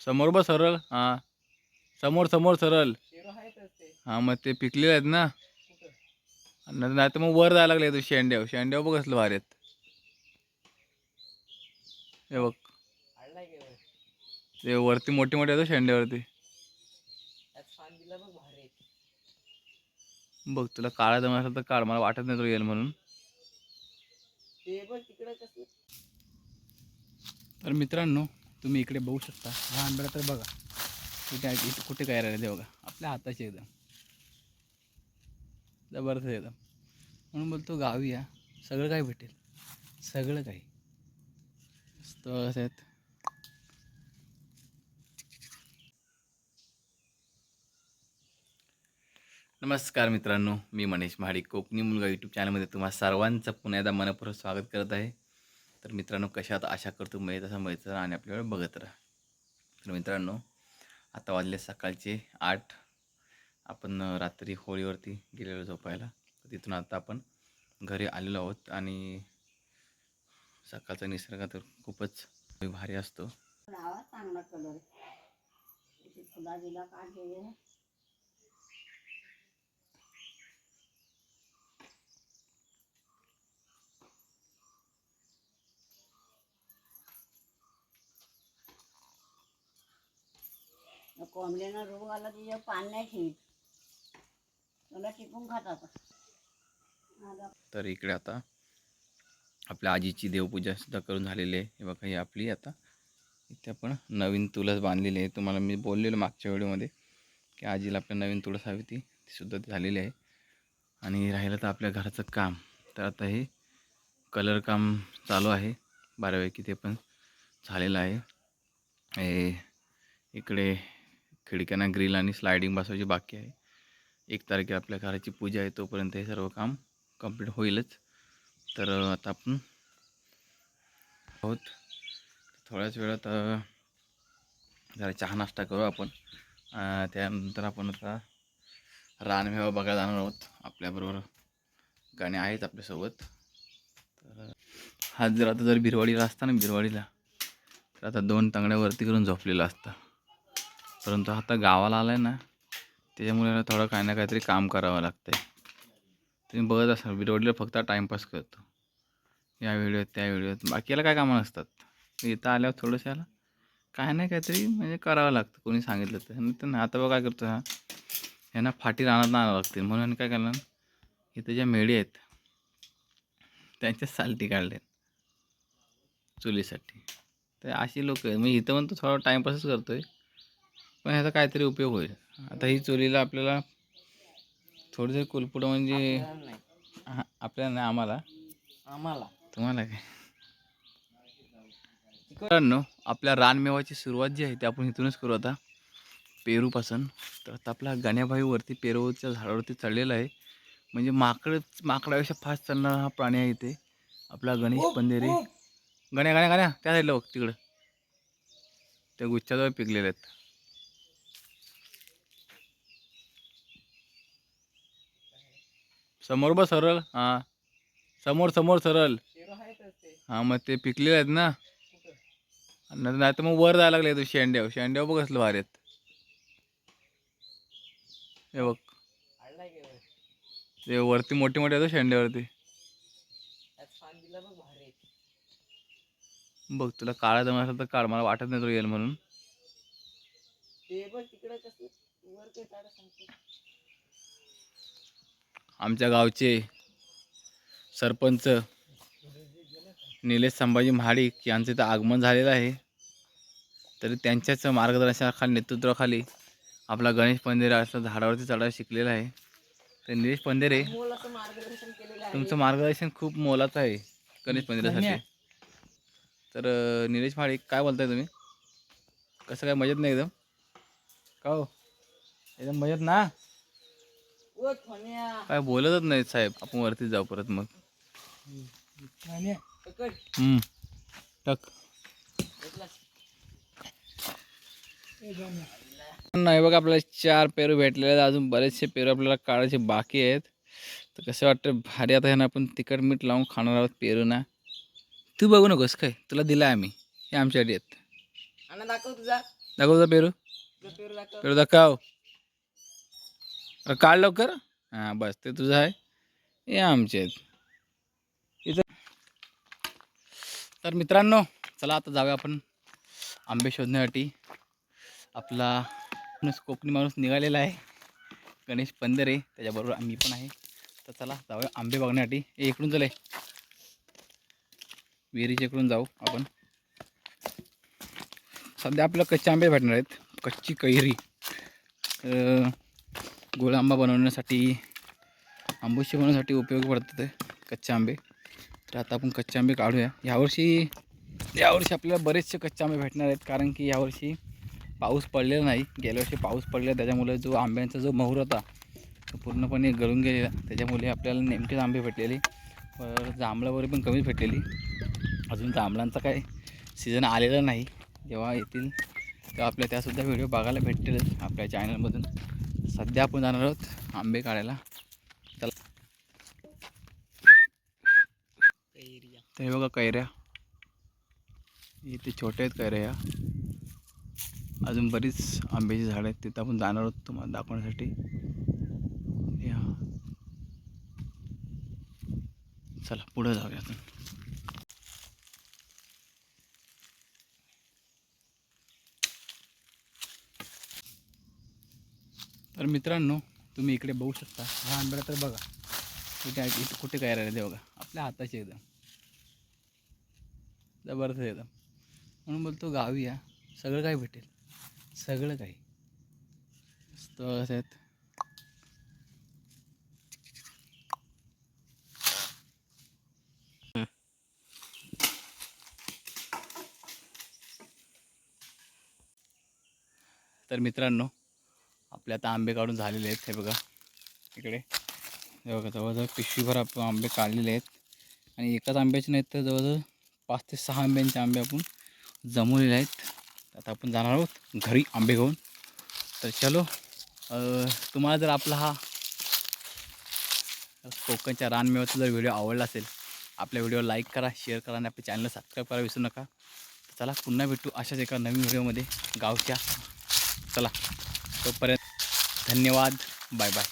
समोर बस सरळ. हा. समोर समोर सरळ. हा मग ते पिकलेले आहेत ना? नाही तर मग वर जायला लागले तू शेंड्याव शेंड्याव बघ कसलं भारी आहेत. हे बघ? ते वरती मोठे मोठे आहेत हो शेंड्यावरती. बघ तुला काळा जमा असेल तर काढ. मला वाटत नाही तुला येईल म्हणून. तर मित्रांनो तुम्ही इकडे बघू शकता. हा आंब्याला तर बघा. कुठे इथे कुठे काय राहिले ते बघा. आपल्या हाताचे एकदम. जबरदस्त एकदम. म्हणून बोलतो गावी या. सगळं काय भेटेल. सगळं काही. आहेत. नमस्कार मित्रांनो. मी मनीष महाडिक कोकणी मुलगा यूट्यूब चॅनलमध्ये तुम्हा सर्वांचं पुन्हा एकदा मनपूर्वक स्वागत करत आहे. तर मित्रांनो कशात आशा करतो मिळेल तसा राहा आणि आपल्याला बघत राहा. तर मित्रांनो आता वाजले सकाळचे आठ. आपण रात्री होळीवरती गेलेलो झोपायला. तर तिथून आता आपण घरी आलेलो आहोत आणि सकाळचा निसर्ग तर खूपच भारी असतो. चांगला कलर फुला दिला काढलेले. कोंबडीनं रोग आला तिच्या पान नाही ठेवीत. टिपून खातात तर इकडे आता आपल्या आजीची देवपूजा सुद्धा करून झालेली आहे. हे बघा ही आपली आता इथे आपण नवीन तुळस बांधलेली आहे. तुम्हाला मी बोललेलो मागच्या व्हिडिओमध्ये की आजीला आपल्या नवीन तुळस हवी ती सुद्धा झालेली आहे. आणि राहिलं तर आपल्या घराचं काम. तर आता हे कलर काम चालू आहे. बऱ्यापैकी ते पण झालेलं आहे. हे इकडे खिडक्यांना ग्रिल आणि स्लायडिंग बसवायची बाकी आहे. एक तारखेला आपल्या घराची पूजा आहे तोपर्यंत हे सर्व काम कंप्लीट होईलच. तर आता आपण आहोत. थोड्याच वेळात जरा चहा नाश्ता करू आपण. त्यानंतर आपण आता रानमेवा बघायला जाणार आहोत. आपल्याबरोबर गाणे आहेत आपल्यासोबत. तर हा जर आता जर बिरवाडीला असता ना बिरवाडीला तर आता दोन तांगड्या वरती करून झोपलेला असता. परंतु आता गावाला आला आहे ना त्याच्यामुळे थोडं काही ना काहीतरी काम करावं लागतं आहे तुम्ही बघत असाल बिरवडीला फक्त टाईमपास करतो. या व्हिडिओत त्या व्हिडिओत बाकीला काय कामं नसतात इथं आल्यावर थोडंसं याला काय नाही काहीतरी म्हणजे करावं लागतं. कोणी सांगितलं तर. नाही तर आता बघा काय करतो हा. यांना फाटी राहणार आणावं लागतील. म्हणून काय करणार? इथं ज्या मेळी आहेत त्यांच्या सालटी काढल्या चुलीसाठी. तर अशी लोक आहेत. मी इथं पण तो थोडा टाईमपासच करतो आहे पण ह्याचा काहीतरी उपयोग होईल. आता ही चुलीला आपल्याला थोडंसं कुलपुडं म्हणजे हा, आपल्याला नाही आम्हाला. आम्हाला. तुम्हाला काय? मित्रांनो आपल्या रानमेवाची सुरुवात जी आहे ती आपण इथूनच करू आता. पेरूपासून. तर आता आपला गण्याभाई वरती पेरूच्या झाडावरती चढलेला आहे. म्हणजे माकड माकडापेक्षा फास्ट चालणारा हा प्राणी आहे इथे. आपला गणेश पंधेरे. गण्या गण्या गण्या. त्या साईडला बघ तिकडं. त्या गुच्छाजवळ पिकलेले आहेत. समोर बस सरळ. हां. समोर समोर सरळ. ते हां मग ते पिकलेले आहेत ना? नाही तर मग वर जायला लागले तू शेंड्याव शेंड्याव बघ कसलं भारी आहेत. हे बघ? ते वरती मोठे मोठे आहेत हो शेंड्यावरती. बघ तुला काळा जमा असेल तर काढ. मला वाटत नाही तुला येईल म्हणून ते बघ तिकडं कसं वर ते झाडं सांगतो आमच्या गावचे सरपंच निलेश संभाजी महाडिक यांचं इथं आगमन झालेलं आहे. तरी त्यांच्याच मार्गदर्शनाखाली नेतृत्वाखाली आपला गणेश पंधेरा असं झाडावरती चढायला शिकलेला आहे. तर निलेश पंधेरे तुमचं मार्गदर्शन खूप मोलाचं आहे गणेश मंदिरासाठी तर निलेश महाडिक काय बोलताय तुम्ही? कसं काय मजेत नाही एकदम? का हो? एकदम मजेत ना? काय बोलतच नाही साहेब. आपण वरती जाऊ परत मग. हम्म. टक. नाही बघा आपल्याला चार पेरू भेटलेले आहेत. अजून बरेचसे पेरू आपल्याला काढायचे बाकी आहेत. तर कसं वाटतं भारी आता ह्यांना आपण तिखट मीठ लावून खाणार आहोत पेरू ना तू बघू नकोस काय? तुला दिला आम्ही. हे आमच्यासाठी आहेत. दाखव तुझा. दाखव तुझा पेरू. पेरू दाखव. पेरू दाखव. काढ लवकर. हां बस ते तुझं आहे. हे आमचे आहेत. इथं. तर मित्रांनो चला आता जाऊया आपण आंबे शोधण्यासाठी. आपला कोकणी माणूस निघालेला आहे. गणेश पंधरे त्याच्याबरोबर आम्ही पण आहे. तर चला जाऊया आंबे बघण्यासाठी. ए इकडून चले विहिरीच्या इकडून जाऊ आपण. सध्या आपल्याला कच्चे आंबे भेटणार आहेत. कच्ची कैरी. गोल आंबा बनवण्यासाठी आंबोशी बनवण्यासाठी उपयोग पडतात ते कच्चे आंबे. तर आता आपण कच्चे आंबे काढूया. यावर्षी यावर्षी आपल्याला बरेचसे कच्चे आंबे भेटणार आहेत कारण की यावर्षी पाऊस पडलेला नाही. गेल्या वर्षी पाऊस पडलेला त्याच्यामुळे जो आंब्यांचा जो मोहर होता तो पूर्णपणे गळून गेलेला. त्याच्यामुळे आपल्याला नेमकेच आंबे भेटलेले. जांभळावर पण कमीच भेटलेली. अजून जांभळांचा काय सीझन आलेला नाही. जेव्हा येतील तेव्हा आपल्या त्यासुद्धा व्हिडिओ बघायला भेटतीलच आपल्या चॅनलमधून सध्या आपण जाणार आहोत आंबे काढायला. चला. ते हे बघा कैऱ्या. इथे छोट्या आहेत कैऱ्या या. अजून बरीच आंब्याची झाडं आहेत. तिथं आपण जाणार आहोत तुम्हाला दाखवण्यासाठी. या. चला पुढं जाऊया आपण. तर मित्रांनो तुम्ही इकडे बघू शकता. हा आंब्याला तर बघा. कुठे आहे इथे कुठे काय राहिले ते बघा. आपल्या हाताचे एकदम. जबरदस्त एकदम. म्हणून बोलतो गावी या. सगळं काय भेटेल? सगळं काही. आहेत. तर मित्रांनो आपले आता आंबे काढून झालेले आहेत हे बघा. इकडे. हे बघा जवळजवळ पिशवीभर आपण आंबे काढलेले आहेत. आणि एकाच आंब्याचे नाहीत तर जवळजवळ पाच ते सहा आंब्यांचे आंबे आपण जमवलेले आहेत. आता आपण जाणार आहोत घरी आंबे घेऊन. तर चलो तुम्हाला जर आपला हा कोकणच्या रानमेवाचा जर व्हिडिओ आवडला असेल आपल्या व्हिडिओ लाईक करा शेअर करा आणि आपल्या चॅनलला सबस्क्राईब करायला विसरू नका. चला पुन्हा भेटू अशाच एका नवीन व्हिडिओमध्ये गावच्या. चला तोपर्यंत धन्यवाद. Bye bye.